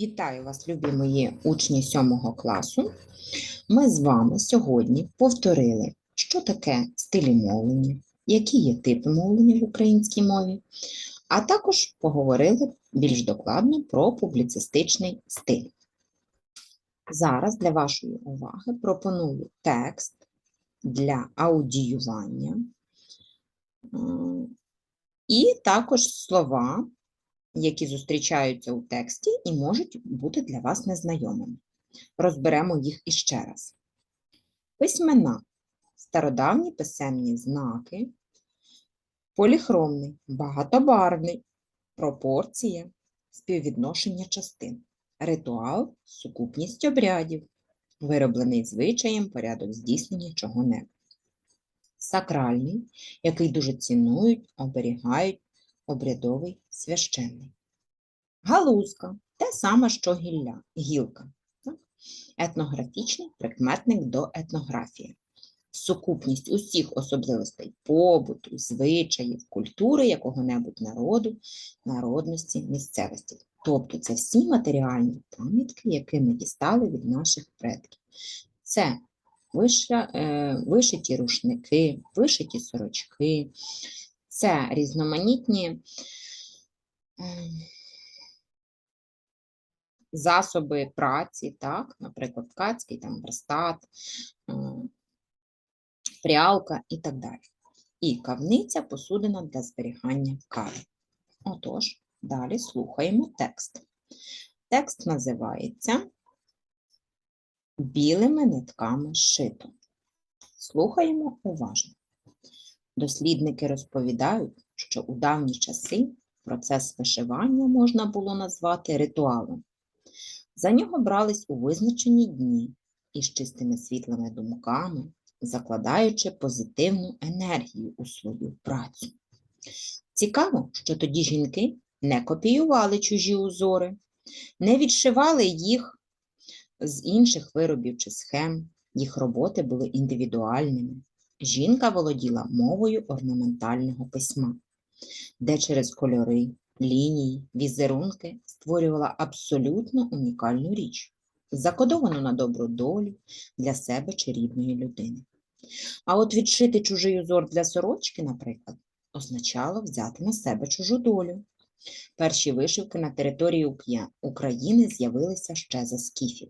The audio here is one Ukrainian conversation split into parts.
Вітаю вас, любі мої учні 7 класу. Ми з вами сьогодні повторили, що таке стилі мовлення, які є типи мовлення в українській мові, а також поговорили більш докладно про публіцистичний стиль. Зараз для вашої уваги пропоную текст для аудіювання і також слова, які зустрічаються у тексті і можуть бути для вас незнайомими. Розберемо їх іще раз. Письмена. Стародавні писемні знаки, поліхромний, багатобарвний, пропорція, співвідношення частин, ритуал, сукупність обрядів, вироблений звичаєм порядок здійснення чого-небудь. Сакральний, який дуже цінують, оберігають, обрядовий священний. Галузка те саме, що гілля, гілка. Етнографічний прикметник до етнографії. Сукупність усіх особливостей побуту, звичаїв, культури якого-небудь народу, народності, місцевості. Тобто це всі матеріальні пам'ятки, які ми дістали від наших предків. Це е, вишиті рушники, вишиті сорочки, це різноманітні ем, засоби праці, так, наприклад, ткацький, там, верстат, ем, прялка і так далі. І кавниця посудина для зберігання кави. Отож, далі слухаємо текст. Текст називається Білими нитками шито. Слухаємо уважно. Дослідники розповідають, що у давні часи процес вишивання можна було назвати ритуалом. За нього брались у визначені дні із чистими світлими думками, закладаючи позитивну енергію у свою працю. Цікаво, що тоді жінки не копіювали чужі узори, не відшивали їх з інших виробів чи схем, їх роботи були індивідуальними. Жінка володіла мовою орнаментального письма, де через кольори, лінії, візерунки створювала абсолютно унікальну річ, закодовану на добру долю для себе чи рідної людини. А от відшити чужий узор для сорочки, наприклад, означало взяти на себе чужу долю. Перші вишивки на території України з'явилися ще за скіфів.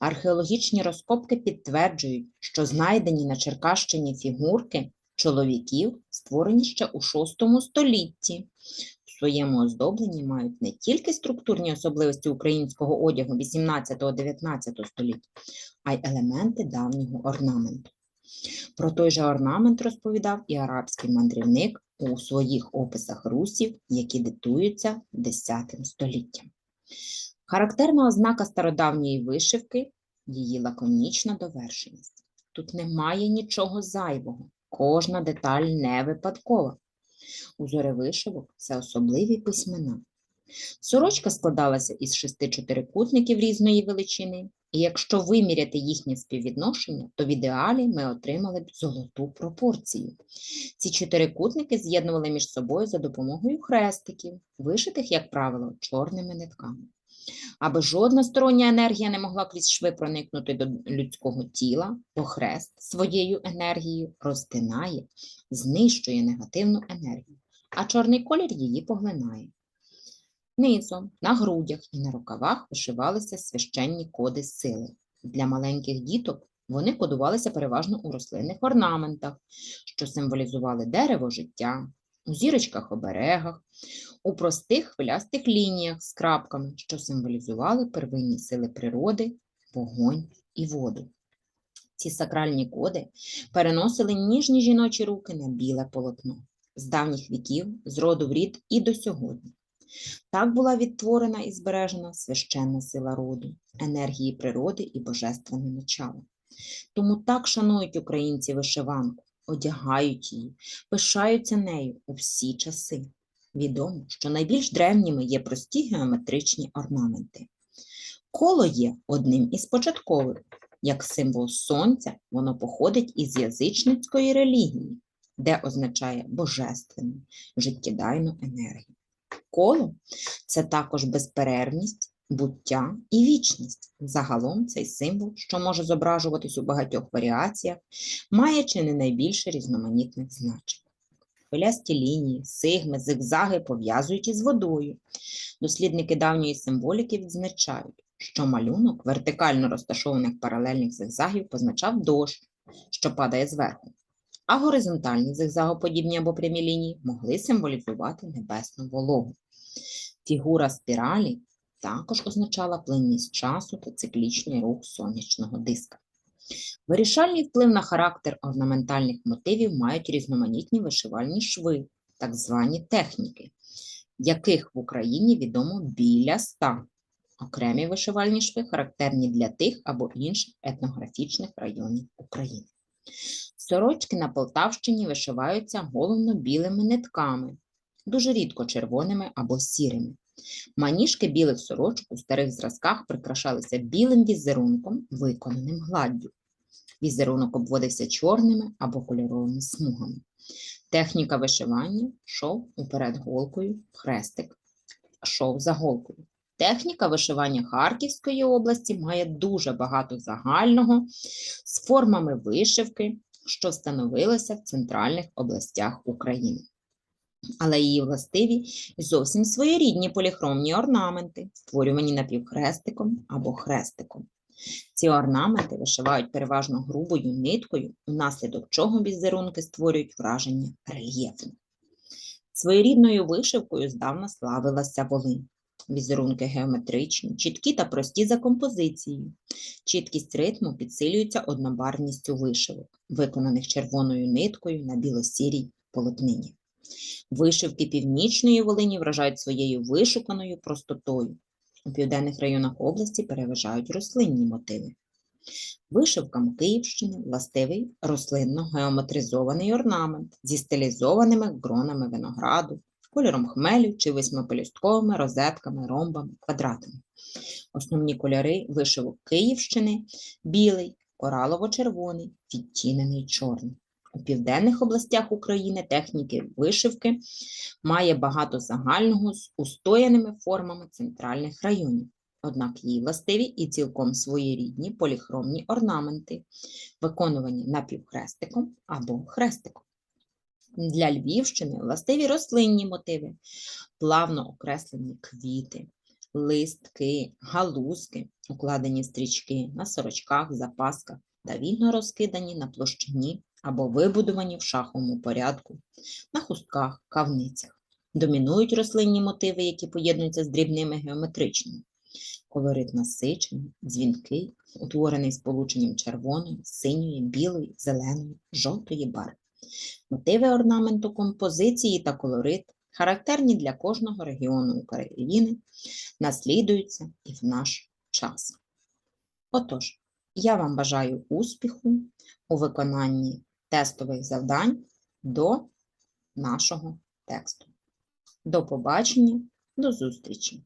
Археологічні розкопки підтверджують, що знайдені на Черкащині фігурки чоловіків створені ще у VI столітті. В своєму оздобленні мають не тільки структурні особливості українського одягу 18-19 століть, а й елементи давнього орнаменту. Про той же орнамент розповідав і арабський мандрівник у своїх описах русів, які датуються X століттям. Характерна ознака стародавньої вишивки – її лаконічна довершеність. Тут немає нічого зайвого, кожна деталь не випадкова. Узори вишивок – це особливі письмена. Сорочка складалася із шести чотирикутників різної величини, і якщо виміряти їхнє співвідношення, то в ідеалі ми отримали б золоту пропорцію. Ці чотирикутники з'єднували між собою за допомогою хрестиків, вишитих, як правило, чорними нитками. Аби жодна стороння енергія не могла крізь шви проникнути до людського тіла, то хрест своєю енергією розтинає, знищує негативну енергію, а чорний колір її поглинає. Низом, на грудях і на рукавах вишивалися священні коди сили. Для маленьких діток вони кодувалися переважно у рослинних орнаментах, що символізували дерево життя, у зірочках-оберегах, у простих хвилястих лініях з крапками, що символізували первинні сили природи, вогонь і воду. Ці сакральні коди переносили ніжні жіночі руки на біле полотно з давніх віків, з роду в рід і до сьогодні. Так була відтворена і збережена священна сила роду, енергії природи і божественне начало. Тому так шанують українці вишиванку, одягають її, пишаються нею у всі часи. Відомо, що найбільш древніми є прості геометричні орнаменти. Коло є одним із початкових. Як символ сонця, воно походить із язичницької релігії, де означає божественну, життєдайну енергію. Коло це також безперервність, буття і вічність. Загалом цей символ, що може зображуватись у багатьох варіаціях, має чи не найбільше різноманітних значень. Хвилясті лінії, сигми, зигзаги пов'язують із водою. Дослідники давньої символіки відзначають, що малюнок вертикально розташованих паралельних зигзагів позначав дощ, що падає зверху, а горизонтальні зигзагоподібні або прямі лінії могли символізувати небесну вологу. Фігура спіралі також означала плинність часу та циклічний рух сонячного диска. Вирішальний вплив на характер орнаментальних мотивів мають різноманітні вишивальні шви, так звані техніки, яких в Україні відомо біля ста. Окремі вишивальні шви характерні для тих або інших етнографічних районів України. Сорочки на Полтавщині вишиваються головно білими нитками, дуже рідко червоними або сірими. Маніжки білих сорочок у старих зразках прикрашалися білим візерунком, виконаним гладдю. Візерунок обводився чорними або кольоровими смугами. Техніка вишивання шов уперед голкою, хрестик, шов за голкою. Техніка вишивання Харківської області має дуже багато загального з формами вишивки, що встановилися в центральних областях України. Але її властиві зовсім своєрідні поліхромні орнаменти, створювані напівхрестиком або хрестиком. Ці орнаменти вишивають переважно грубою ниткою, унаслідок чого візерунки створюють враження рельєфу. Своєрідною вишивкою здавна славилася Волинь. Візерунки геометричні, чіткі та прості за композицією. Чіткість ритму підсилюється однобарвністю вишивок, виконаних червоною ниткою на білосірій полотнині. Вишивки північної Волині вражають своєю вишуканою простотою. У південних районах області переважають рослинні мотиви. Вишивкам Київщини властивий рослинно-геометризований орнамент зі стилізованими гронами винограду, кольором хмелю чи восьмипелюстковими розетками, ромбами, квадратами. Основні кольори вишивок Київщини білий, коралово-червоний, відтінений чорний. У південних областях України техніки вишивки має багато загального з устояними формами центральних районів. Однак їй властиві і цілком своєрідні поліхромні орнаменти, виконувані напівхрестиком або хрестиком. Для Львівщини властиві рослинні мотиви, плавно окреслені квіти, листки, галузки, укладені стрічки на сорочках, запасках та вільно розкидані на площині або вибудовані в шаховому порядку, на хустках, кавницях. Домінують рослинні мотиви, які поєднуються з дрібними геометричними. Колорит насичений, дзвінкий, утворений сполученням червоної, синьої, білої, зеленої, жовтої барв. Мотиви орнаменту композиції та колорит характерні для кожного регіону України, наслідуються і в наш час. Отож, я вам бажаю успіху у виконанні тестових завдань до нашого тексту. До побачення, до зустрічі!